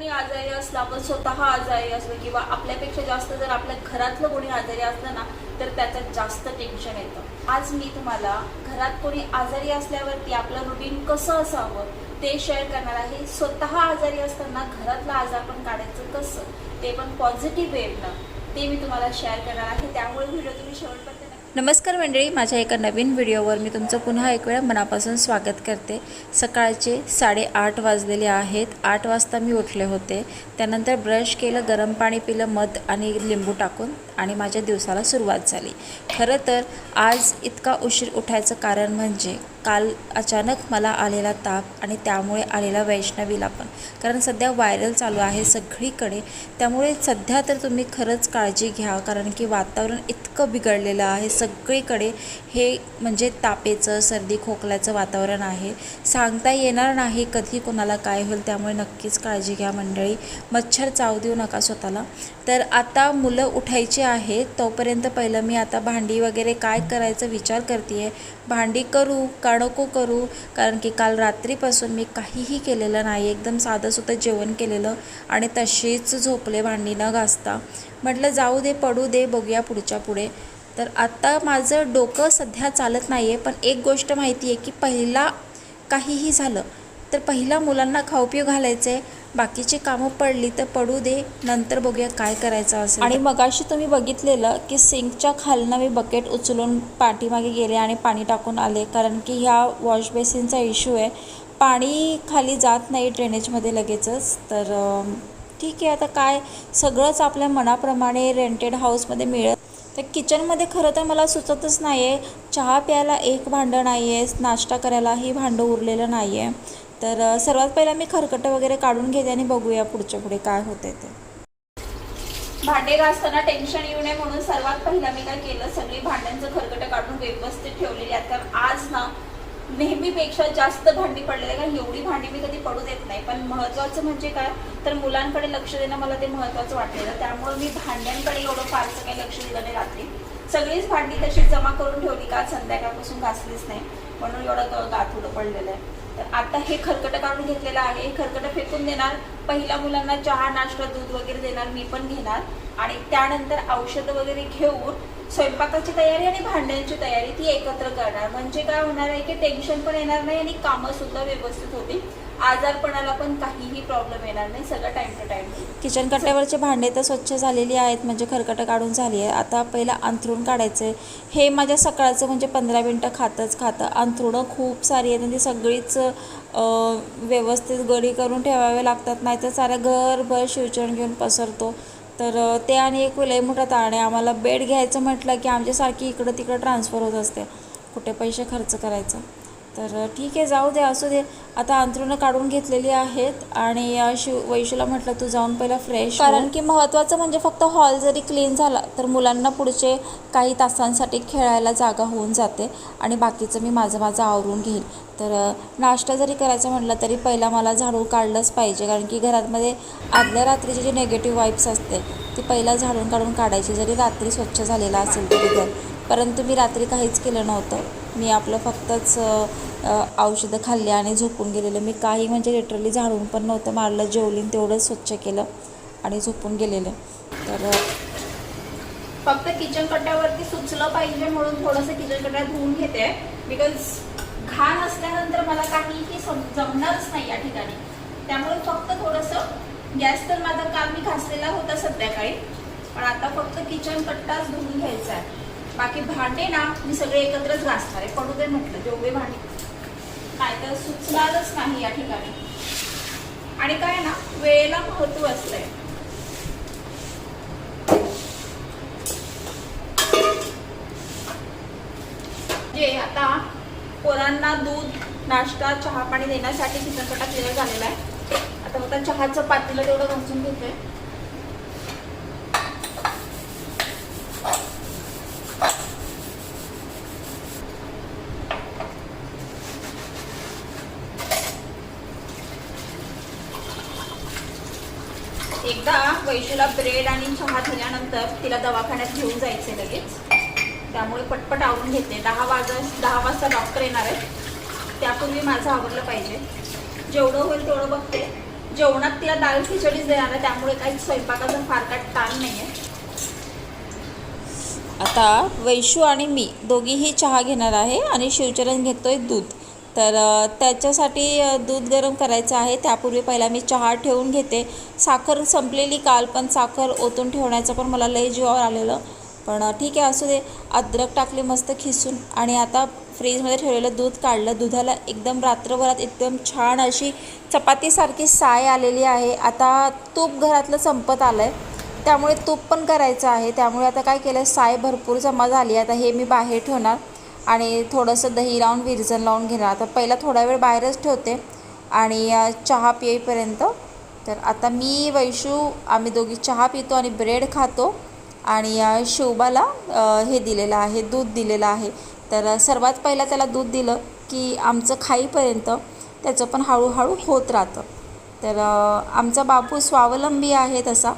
कोणी आजारी असलं आपण स्वतः आजारी असलो किंवा आपल्यापेक्षा जास्त जर आपल्या घरातलं कोणी आजारी असलं ना तर त्याच्यात जास्त टेन्शन येतं. आज मी तुम्हाला घरात कोणी आजारी असल्यावरती आपलं रुटीन कसं असावं ते शेअर करणार आहे. स्वतः आजारी असताना घरातला आजार पण काढायचं कसं ते पण पॉझिटिव्ह वेवनं ते मी तुम्हाला शेअर करणार आहे. त्यामुळे व्हिडिओ तुम्ही शेवटपर्यंत नमस्कार मंडळी माझ्या एका नवीन व्हिडिओवर मी तुमचं पुन्हा एक वेळा मनापासून स्वागत करते. सकाळचे साडेआठ वाजलेले आहेत. आठ वाजता मी उठले होते. त्यानंतर ब्रश केलं गरम पाणी पिलं मध आणि लिंबू टाकून आणि माझ्या दिवसाला सुरुवात झाली. खरं तर आज इतका उशीर उठायचं कारण म्हणजे काल अचानक मला आलेला ताप आणि त्यामुळे आलेला वैष्णवीला पण. कारण सध्या व्हायरल चालू आहे सगळीकडे. त्यामुळे सध्या तर तुम्ही खरंच काळजी घ्या. कारण की वातावरण इतकं बिघडलेलं आहे. सगळीकडे हे म्हणजे तापेचं सर्दी खोकल्याचं वातावरण आहे. सांगता येणार नाही कधी कोणाला काय होईल. त्यामुळे नक्कीच काळजी घ्या मंडळी. मच्छर चाव देऊ नका स्वतःला. तर आता मुलं उठायची आहेत तोपर्यंत पहिलं मी आता भांडी वगैरे काय करायचं विचार करते आहे भांडी करू का नको करू कारण की काल रात्रीपासून मी काहीही केलेलं नाही. एकदम साधंसुद्धा जेवण केलेलं आणि तशीच झोपले भांडी न घासता. म्हटलं जाऊ दे पडू दे बघूया पुढच्या पुढे. तर आत्ता माझं डोकं सध्या चालत नाही आहे पण एक गोष्ट माहिती आहे की पहिला काहीही झालं तर पहिला मुलांना खाऊपिऊ घालायचं आहे बाकीची कामं पडली तर पडू दे नंतर बघूया काय करायचं असेल. आणि मगाशी तुम्ही बघितलेलं की सिंकच्या खालनं मी बकेट उचलून पाठीमागे गेले आणि पाणी टाकून आले कारण की ह्या वॉश बेसिनचा इश्यू आहे. पाणी खाली जात नाही ड्रेनेजमध्ये लगेचच तर ठीक आहे आता काय सगळंच आपल्या मनाप्रमाणे रेंटेड हाऊसमध्ये मिळत तर किचनमध्ये खरं तर मला सुचतच नाही आहे चहा प्यायला एक भांडं नाही आहे नाश्ता करायलाही भांडं उरलेलं नाही आहे तर सर्वात पहिला मी खरकटं वगैरे काढून घेते आणि बघूया पुढच्या पुढे काय होते ते. भांडे घासताना टेन्शन येऊ नये म्हणून सर्वात पहिला मी काय केलं सगळी भांड्यांचं खरकट काढून व्यवस्थित ठेवलेली आहेत. कारण आज ना नेहमीपेक्षा जास्त भांडी पडलेली आहे कारण एवढी भांडी मी कधी पडू देत नाही. पण महत्वाचं म्हणजे काय? तर मुलांकडे लक्ष देणं मला ते महत्वाचं वाटलेलं. त्यामुळे मी भांड्यांकडे एवढं फारसं काही लक्ष दिलं नाही रात्री. सगळीच भांडी तशी जमा करून ठेवली. का संध्याकाळपासून घासलीच नाही. म्हणून एवढं गाथुडं पडलेलं आहे. तर आता हे खरकट काढून घेतलेलं आहे. हे खरकट फेकून देणार. पहिल्या मुलांना चहा नाश्ता दूध वगैरे देणार मी पण घेणार. आणि त्यानंतर औषधं वगैरे घेऊन स्वयंपाकाची तयारी आणि भांड्यांची तयारी ती एकत्र करणार. म्हणजे काय होणार आहे की टेन्शन पण येणार नाही आणि कामं सुद्धा व्यवस्थित होतील. आजारपणाला पण काहीही प्रॉब्लेम येणार नाही सगळं टाइम टू टाइम किचन कट्ट्यावरचे भांडे तर स्वच्छ झालेली आहेत म्हणजे खरकटं काढून झाली आहे आता पहिला अंथरूण काढायचं आहे हे माझ्या सकाळचं म्हणजे पंधरा मिनटं खातंच खातं. अंथरुणं खूप सारी आहेत आणि ती सगळीच व्यवस्थित गडी करून ठेवावे लागतात. नाही तर साऱ्या घरभर शिवचण घेऊन पसरतो. तर ते आणि एक लई मोठा ताण आहे. आम्हाला बेड घ्यायचं म्हटलं की आमच्यासारखी इकडं तिकडं ट्रान्सफर होत असते. कुठे पैसे खर्च करायचं? तर ठीक आहे जाऊ दे असू दे. आता अंथरुणं काढून घेतलेली आहेत आणि शिव वैशूला म्हटलं तू जाऊन पहिला फ्रेश कारण की महत्त्वाचं म्हणजे फक्त हॉल जरी क्लीन झाला तर मुलांना पुढचे काही तासांसाठी खेळायला जागा होऊन जाते आणि बाकीचं मी माझं माझं आवरून घेईल तर नाश्ता जरी करायचा म्हटलं तरी पहिला मला झाडू काढलंच पाहिजे. कारण की घरामध्ये आदल्या रात्रीची जी निगेटिव्ह वाईब्स असते ती पहिला झाडून काढून काढायची. जरी रात्री स्वच्छ झालेला असेल तरी घर. परंतु मी रात्री काहीच केलं नव्हतं. मी आपलं फक्तच औषधं खाल्ली आणि झोपून गेलेलं. मी काही म्हणजे लिटरली झाडून पण नव्हतं मारलं जेवलीन तेवढंच स्वच्छ केलं आणि झोपून गेलेलं. तर फक्त किचन कट्ट्यावरती सुचलं पाहिजे म्हणून थोडंसं किचन कट्ट्या धुवून घेते. बिकॉज घाण असल्यानंतर मला काहीही सम- जमणारच नाही या ठिकाणी. त्यामुळे फक्त थोडंसं गॅस तर माझा काल मी घासलेला होता संध्याकाळी. पण आता फक्त किचन कट्टाच धुवून घ्यायचा आहे. बाकी भांडे ना मी सगळे एकत्रच घासणार आहे. पडू दे म्हटलं जेवढे भांडे. नाहीतर सुचणारच नाही या ठिकाणी. आणि काय ना वेळेला महत्त्व असतंय. जे आता पोरांना दूध नाश्ता चहा पाणी देण्यासाठी किचनकटा क्लिअर झालेला आहे. आता फक्त चहाचं पातीला तेवढं घासून घेते पैशूला ब्रेड आणि चहा दिल्यानंतर तिला दवाखान्यात घेऊन जायचे लगेच. त्यामुळे पटपट आवरून घेते. दहा वाज दहा वाजता डॉक्टर येणार आहेत. त्यापूर्वी माझं आवरलं पाहिजे. जेवढं होईल तेवढं बघते. जेवणात तिला दाल खिचडीच देणार आहे त्यामुळे काही स्वयंपाकाचा फार काय ताण नाही आहे आता वैशू आणि मी दोघीही चहा घेणार आहे आणि शिवचरण घेतोय दूध. तर त्याच्यासाठी दूध गरम करायचं आहे. त्यापूर्वी पहिला मी चहा ठेवून घेते. साखर संपलेली काल पण साखर ओतून ठेवण्याचं पण मला लय जीवावर आलेलं. पण ठीक आहे असू दे. अद्रक टाकली मस्त खिसून. आणि आता फ्रीजमध्ये ठेवलेलं दूध काढलं. दुधाला एकदम रात्रभरात एकदम छान अशी चपातीसारखी साय आलेली आहे. आता तूप घरातलं संपत आलं आहे त्यामुळे तूप पण करायचं आहे. त्यामुळे आता काय केलं साय भरपूर जमा झाली आता हे मी बाहेर ठेवणार. आणि थोडंसं दही लावून विरजन लावून घेणार. आता पहिला थोडा वेळ बाहेरच ठेवते आणि चहा पिईपर्यंत. तर आता मी वैशू आम्ही दोघी चहा पितो आणि ब्रेड खातो. आणि शिवबाला हे दिलेलं आहे दूध दिलेलं आहे. तर सर्वात पहिला त्याला दूध दिलं की आमचं खाईपर्यंत त्याचं पण हळूहळू होत राहतं. तर आमचा बापू स्वावलंबी आहे तसा.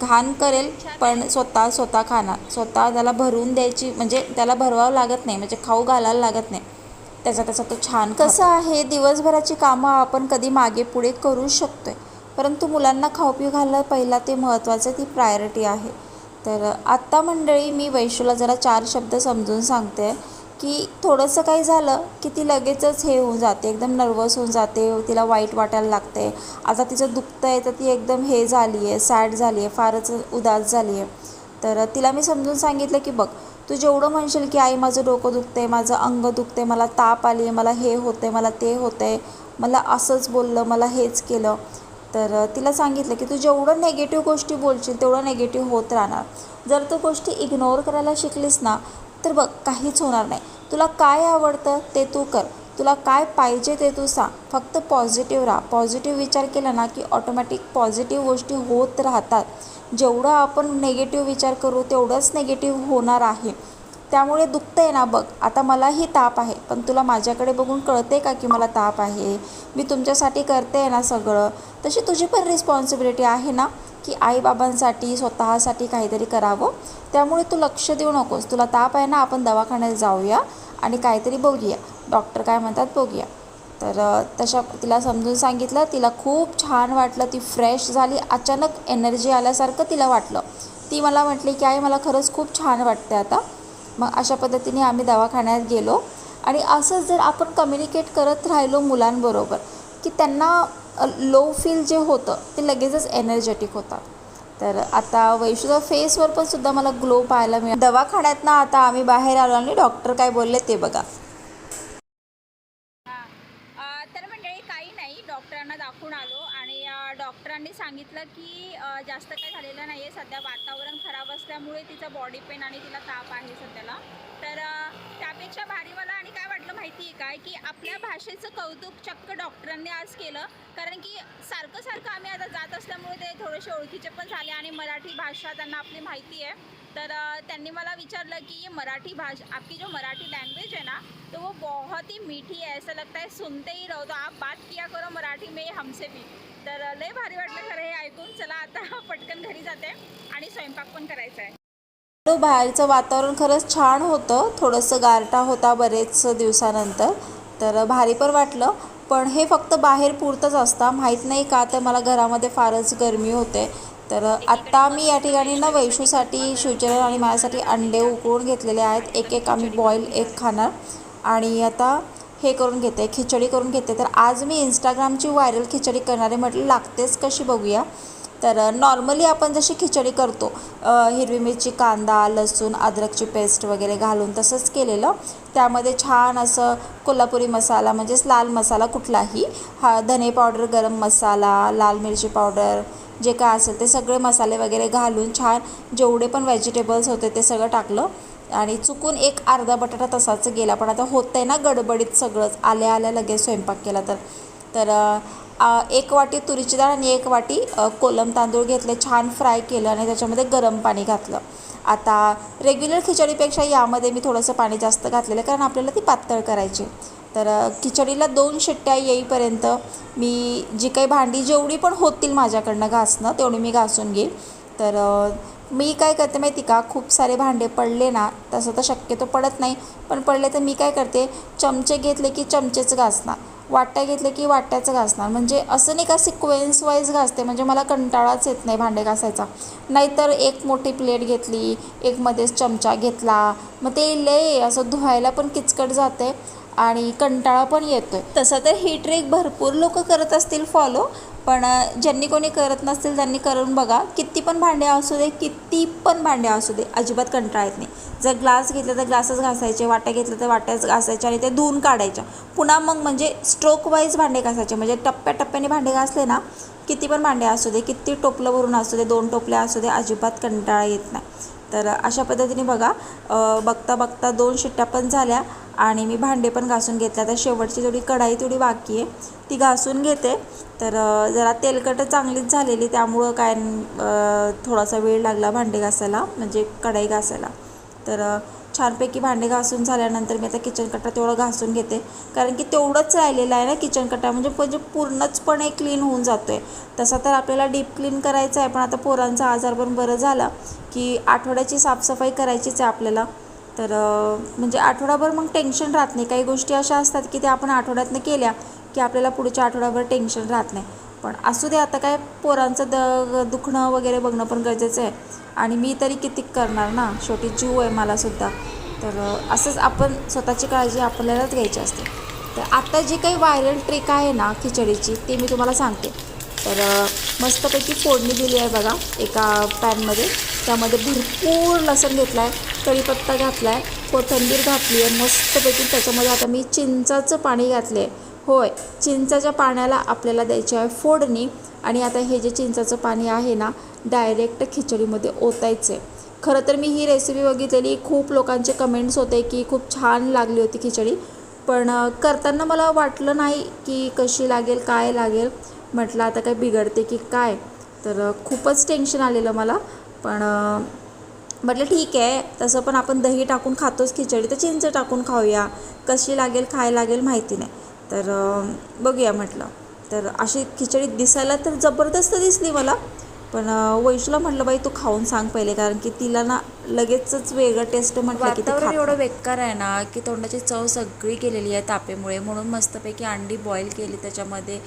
घाण करेल पण स्वतः स्वतः खाणार. स्वतः त्याला भरून द्यायची म्हणजे त्याला भरवावं लागत नाही म्हणजे खाऊ घालायला लागत नाही. त्याचा त्याचा तो छान कसं आहे दिवसभराची कामं आपण कधी मागे पुढे करू आहे परंतु मुलांना खाऊ पिऊ घालणं पहिला ते महत्त्वाचं ती प्रायोरिटी आहे. तर आत्ता मंडळी मी वैशूला जरा चार शब्द समजून सांगते. की थोडंसं काही झालं की ती लगेचच हे होऊन जाते एकदम नर्वस होऊन जाते तिला वाईट वाटायला लागते. आता तिचं दुखतं आहे तर ती एकदम हे झाली आहे सॅड झाली आहे फारच उदास झाली आहे तर तिला मी समजून सांगितलं की बघ तू जेवढं म्हणशील की आई माझं डोकं दुखतंय माझं अंग दुखतंय मला ताप आली आहे मला हे होतं आहे मला ते होतं आहे मला असंच बोललं मला हेच केलं. तर तिला सांगितलं की तू जेवढं नेगेटिव्ह गोष्टी बोलशील तेवढं नेगेटिव्ह होत राहणार. जर तू गोष्टी इग्नोर करायला शिकलीस ना तर बघ काहीच होणार नाही. तुला काय आवडतं ते तू कर. तुला काय पाहिजे ते तू सांग. फक्त पॉझिटिव्ह राहा. पॉझिटिव्ह विचार केला ना की ऑटोमॅटिक पॉझिटिव्ह गोष्टी होत राहतात. जेवढं आपण नेगेटिव्ह विचार करू तेवढंच नेगेटिव्ह होणार आहे. त्यामुळे दुखतं आहे ना बघ. आता मलाही ताप आहे पण तुला माझ्याकडे बघून कळते का की मला ताप आहे? मी तुमच्यासाठी करते आहे ना सगळं. तशी तुझी पण रिस्पॉन्सिबिलिटी आहे ना की आईबाबांसाठी स्वतःसाठी काहीतरी करावं. त्यामुळे तू लक्ष देऊ नकोस. तुला ताप आहे ना आपण दवाखान्यात जाऊया आणि काहीतरी बघूया. डॉक्टर काय म्हणतात बघूया. तर तशा तिला समजून सांगितलं. तिला खूप छान वाटलं. ती फ्रेश झाली. अचानक एनर्जी आल्यासारखं तिला वाटलं. ती मला म्हटली की आई मला खरंच खूप छान वाटते आता. मग अशा पद्धतीने आम्ही दवाखान्यात गेलो. आणि असंच जर आपण कम्युनिकेट करत राहिलो मुलांबरोबर की त्यांना लो फील जे होतं ते लगेचच एनर्जेटिक होतात. तर आता वैशूच्या फेसवर पण सुद्धा मला ग्लो पाहायला मिळाला. दवाखान्यातनं आता आम्ही बाहेर आलो आणि डॉक्टर काय बोलले ते बघा अ, तर मंडळी काही नाही डॉक्टरांना दाखवून आलो आणि अ, डॉक्टरांनी सांगितलं की जास्त काही झालेलं नाही आहे सध्या वातावरण खराब असल्यामुळे तिचा बॉडी पेन आणि तिला ताप आहे सध्याला. तर त्यापेक्षा भारी मला आणि काय वाटलं माहिती आहे काय की आपल्या भाषेचं कौतुक चक्क डॉक्टरांनी आज केलं. कारण की सारखं सारखं आम्ही आता जात असल्यामुळे ते थोडेसे ओळखीचे पण झाले आणि मराठी भाषा त्यांना आपली माहिती आहे तर त्यांनी मला विचारलं की ये मराठी भाषा आपकी जो मराठी लैंग्वेज है ना तो वो बहुत ही मीठी है ऐसा लगता है सुनते ही रहो तो आप बात किया करो मराठी में हमसे भी। तर लय भारी वाटलं खरं हे ऐकून. चला आता पटकन घरी जाते आणि स्वयंपाक पण करायचा आहे. बाहेरचं वातावरण खरंच छान होतं. थोडंसं गारटा होता बरेच दिवसानंतर. तर भारी पण वाटलं. पण हे फक्त बाहेर पुरतंच असतं. माहीत नाही का तर मला घरामध्ये फारच गरमी होते. तर आत्ता मी या ठिकाणी ना वैशूसाठी शिवचरण आणि माझ्यासाठी अंडे उकळून घेतलेले आहेत. एक एक आम्ही बॉईल एक खाणार. आणि आता हे करून घेते खिचडी करून घेते. तर आज मी इंस्टाग्रामची व्हायरल खिचडी करणारे म्हटलं लागतेच कशी बघूया. तर नॉर्मली आपण जशी खिचडी करतो हिरवी मिरची कांदा लसूण अद्रकची पेस्ट वगैरे घालून तसंच केलेलं. त्यामध्ये छान असं कोल्हापुरी मसाला म्हणजेच लाल मसाला कुठलाही हा धने पावडर गरम मसाला लाल मिरची पावडर जे काय असेल ते सगळे मसाले वगैरे घालून छान जेवढे पण व्हेजिटेबल्स होते ते सगळं टाकलं. आणि चुकून एक अर्धा बटाटा तसाच गेला पण आता होतं आहे ना गडबडीत सगळंच. आल्या आल्या लगेच स्वयंपाक केला तर. तर एक वाटी तुरीची डाळ आणि एक वाटी कोलम तांदूळ घेतले छान फ्राय केलं आणि त्याच्यामध्ये गरम पाणी घातलं. आता रेग्युलर खिचडीपेक्षा यामध्ये मी थोडंसं पाणी जास्त घातलेलं कारण आपल्याला ती पातळ करायची तर खिचडीला दोन शिट्ट्या येईपर्यंत मी जी काही भांडी जेवढी पण होतील माझ्याकडनं घासणं तेवढी मी घासून घेईल तर मी काय करते माहिती का? खूप सारे भांडे पडले ना तसं तर शक्यतो पडत नाही. पण पडले तर मी काय करते? चमचे घेतले की चमचेच घासणार. वाट्या घेतले की वाट्याचं घासणार. म्हणजे असं नाही का सिक्वेन्स वाईज घासते. म्हणजे मला कंटाळाच येत नाही भांडे घासायचा. नाहीतर एक मोठी प्लेट घेतली एक मध्येच चमचा घेतला. मग ते लय असं धुवायला पण किचकट जाते आणि कंटाळा पण येतोय. तसं तर ही ट्रेक भरपूर लोक करत असतील फॉलो पण ज्यांनी कोणी करत नसतील त्यांनी करून बघा. किती पण भांडे असू दे किती पण भांडे असू दे अजिबात कंटाळा येत नाही. जर ग्लास घेतलं तर ग्लासच घासायचे वाट्या घेतलं तर वाट्याच घासायच्या आणि ते धुवून काढायच्या. पुन्हा मग म्हणजे स्ट्रोक वाईज भांडे घासायचे. म्हणजे टप्प्याटप्प्याने भांडे घासले ना किती पण भांडे असू दे किती टोपलं भरून असू दे दोन टोपल्या असू दे अजिबात कंटाळा येत नाही. तर अशा पद्धतीने बघा बघता बघता दोन शिट्ट्या पण झाल्या आणि मी भांडे पण घासून घेतल्या. तर शेवटची थोडी कढाई थोडी बाकी आहे. ती घासून घेते. तर जरा तेलकट चांगलीच झालेली त्यामुळं काय थोडासा वेळ लागला भांडे घासायला म्हणजे कढाई घासायला. तर छानपैकी भांडे घासून झाल्यानंतर मी आता किचन कट्टा तेवढं घासून घेते. कारण की तेवढंच राहिलेलं आहे ना किचन कट्टा म्हणजे म्हणजे पूर्णचपणे क्लीन होऊन जातो आहे तसा तर आपल्याला डीप क्लीन करायचं आहे. पण आता पोरांचा आजार पण बरं झाला की आठवड्याची साफसफाई करायचीच आहे आपल्याला. तर म्हणजे आठवडाभर मग टेन्शन राहत नाही. काही गोष्टी अशा असतात की त्या आपण आठवड्यातनं केल्या की आपल्याला पुढच्या आठवड्याभर टेन्शन राहत नाही. पण. असू दे आता काय पोरांचं द दुखणं वगैरे बघणं पण गरजेचं आहे. आणि मी तरी किती करणार ना? शेवटी जीव आहे मलासुद्धा तर असंच आपण स्वतःची काळजी आपल्यालाच घ्यायची असते. तर आता जी काही व्हायरल ट्रिक आहे ना खिचडीची ती मी तुम्हाला सांगते. तर मस्तपैकी फोडणी दिली आहे बघा एका पॅनमध्ये. त्यामध्ये भरपूर लसण घेतला आहे कढीपत्ता घातला आहे कोथंबीर घातली आहे मस्तपैकी त्याच्यामध्ये आता मी चिंचाचं पाणी घातले आहे होय चिंचाच्या पाण्याला आपल्याला द्यायची आहे फोडणी. आणि आता हे जे चिंचाचं पाणी आहे ना डायरेक्ट खिचडीमध्ये ओतायचं आहे. खरं तर मी ही रेसिपी बघितलेली खूप लोकांचे कमेंट्स होते की खूप छान लागली होती खिचडी. पण करताना मला वाटलं नाही की कशी लागेल काय लागेल. म्हटलं आता काय बिघडते की काय. तर खूपच टेन्शन आलेलं मला. पण म्हटलं ठीक आहे तसं पण आपण दही टाकून खातोच खिचडी. तर चिंच टाकून खाऊया. कशी लागेल काय लागेल माहिती नाही. तर बघूया म्हटलं. तर अशी खिचडी दिसायला तर जबरदस्त दिसली मला पण वैशूला म्हटलं बाई तू खाऊन सांग पहिले कारण की तिला ना लगेचच वेगळं टेस्ट म्हटलं की एवढं बेकार आहे ना की तोंडाची चव सगळी गेलेली आहे तापेमुळे. म्हणून मस्तपैकी अंडी बॉईल केली त्याच्यामध्ये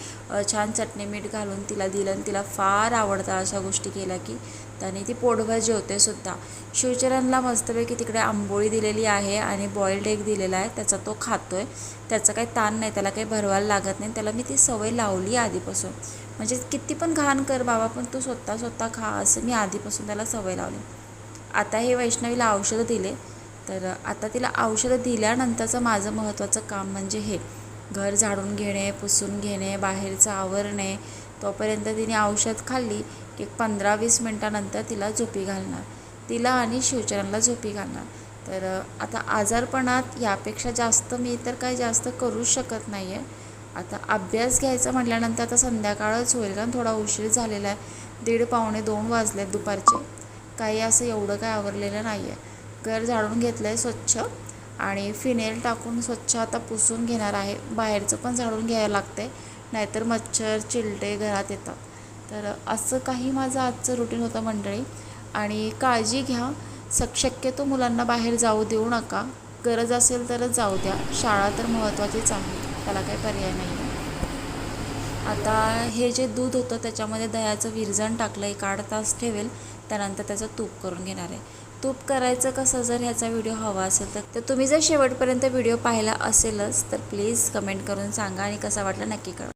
छान चटणी मीठ घालून तिला दिलं आणि तिला फार आवडतं अशा गोष्टी केल्या की. त्याने ती पोटभर होते सुद्धा. शिवचरणला मस्तपैकी तिकडे आंबोळी दिलेली आहे आणि बॉईल्ड एग दिलेला आहे. त्याचा तो खातो आहे त्याचा काही ताण नाही. त्याला काही भरवायला लागत नाही. त्याला मी ती सवय लावली आधीपासून. म्हणजे किती पण घाण कर बाबा पण तू स्वतः स्वतः खा असं मी आधीपासून त्याला सवय लावली. आता हे वैष्णवीला औषधं दिले. तर आता तिला औषधं दिल्यानंतरचं माझं महत्त्वाचं काम म्हणजे हे. घर झाडून घेणे पुसून घेणे बाहेरचं आवरणे. तोपर्यंत तिने औषध खाल्ली. की पंधरा वीस मिनटानंतर तिला झोपी घालणार. तिला आणि शिवचरणला झोपी घालणार. तर आता आजारपणात यापेक्षा जास्त मी तर काही जास्त करूच शकत नाही आहे आता अभ्यास घ्यायचा म्हटल्यानंतर आता संध्याकाळच होईल कारण थोडा उशीर झालेला आहे. दीड पावणे दोन वाजले आहेत दुपारचे. काही असं एवढं काय आवरलेलं नाही आहे घर झाडून घेतलं आहे स्वच्छ आणि फिनेल टाकून स्वच्छ आता पुसून घेणार आहे. बाहेरचं पण झाडून घ्यायला लागते नाहीतर मच्छर चिलटे घरात येतात. तर असं काही माझं आजचं रुटीन होतं मंडळी. आणि काळजी घ्या. सक शक्यतो मुलांना बाहेर जाऊ देऊ नका. गरज असेल तरच जाऊ द्या. शाळा तर महत्त्वाचीच आहे. त्याला काही पर्याय नाही आता हे जे दूध होतं त्याच्यामध्ये दह्याचं विरजण टाकलं. एक आठ तास ठेवेल. त्यानंतर त्याचं तूप करून घेणार आहे. तूप करायचं कसं? जर ह्याचा व्हिडिओ हवा असेल तर. तर तुम्ही जर शेवटपर्यंत व्हिडिओ पाहिला असेलच तर प्लीज कमेंट करून सांगा आणि कसा वाटला नक्की कळवा.